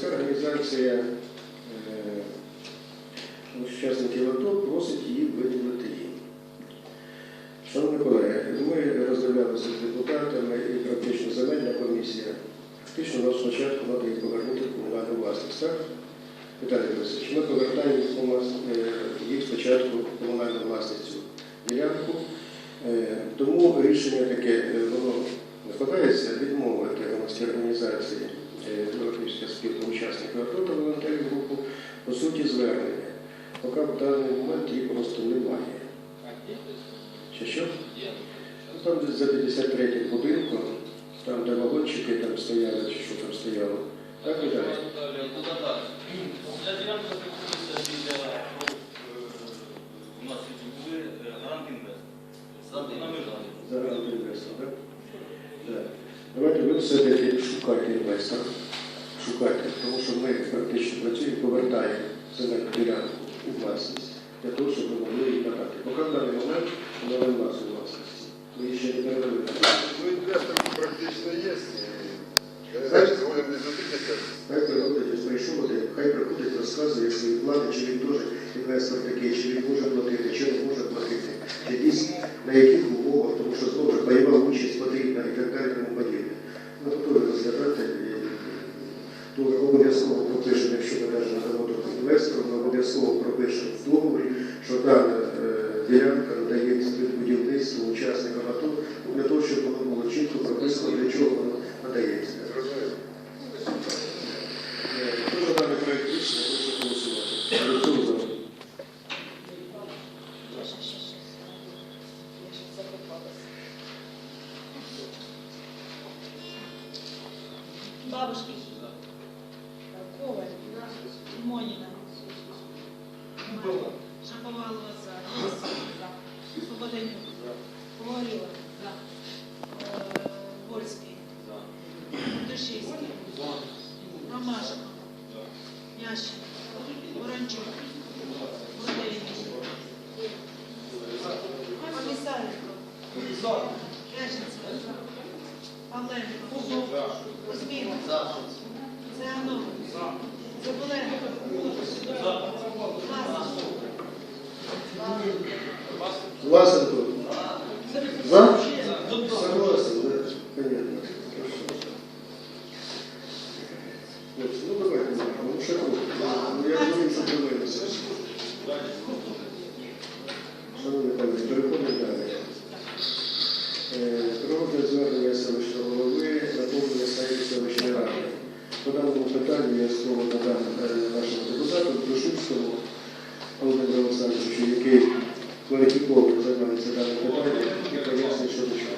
Громадська організація е, учасників АТО просить її виділити їм. Шановні колеги, ми розглядалися з депутатами і практично земельна комісія. Фактично нам спочатку треба їх повернути в комунальну власність. Так? Віталій Борисович, ми повертаємо е, їх спочатку в комунальну власність ділянку. Е, Тому рішення таке, воно складається відмовити громадській організації е, Європейська спілка учасників АТО волонтерів групу по суті звернення. Поки в даний момент її просто немає. Чи що? Ну, Там десь за 53 будинком, там де вагончики там стояли, чи що там стояло. Так, і Ця ділянка знаходиться біля ну, е, у нас були Гарант Інвест. На Миргані. Зараз інвестор, так? Так. Давайте ви все-таки шукайте інвестора. Шукайте, тому що ми практично працюємо, повертаємо земельну ділянку у власність для того, щоб ми могли її надати. Поки в даний момент вона не в нас у власності. Ми її ще не передали. Ну, інвестор практично є. Знаю, чи згоден не зустрітися. Хай приходить, прийшов один, хай приходить, розказує свої плани, чи він теж інвестор такий, чи він може платити, чи не може платити, якісь, на яких умовах, тому що знову ж бойова участь обов'язково пропишемо в договорі, що дана е, ділянка надається під будівництво учасникам АТО, для того, щоб воно було чітко прописано, для чого воно надається. Зрозуміло. За. Е, Вольський. Душевський. Ромашко. Ященко. Ворончук. Владимир. Комиссаренко. Рященцев. Павленко. Кузьмін. Циганов. Власенко. За? Согласен, да? Понятно. Вот, ну давайте, ну что Ну я думаю, що дивилися. Шановні колеги, переходимо далі. Е, Про розгляд звернення селищного голови, наповнення сайті селищної ради. По даному питанню я слово надам нашому депутату Дружинському Володимиру Олександровичу, який кваліфіковано займається даним питанням і пояснює, що до чого.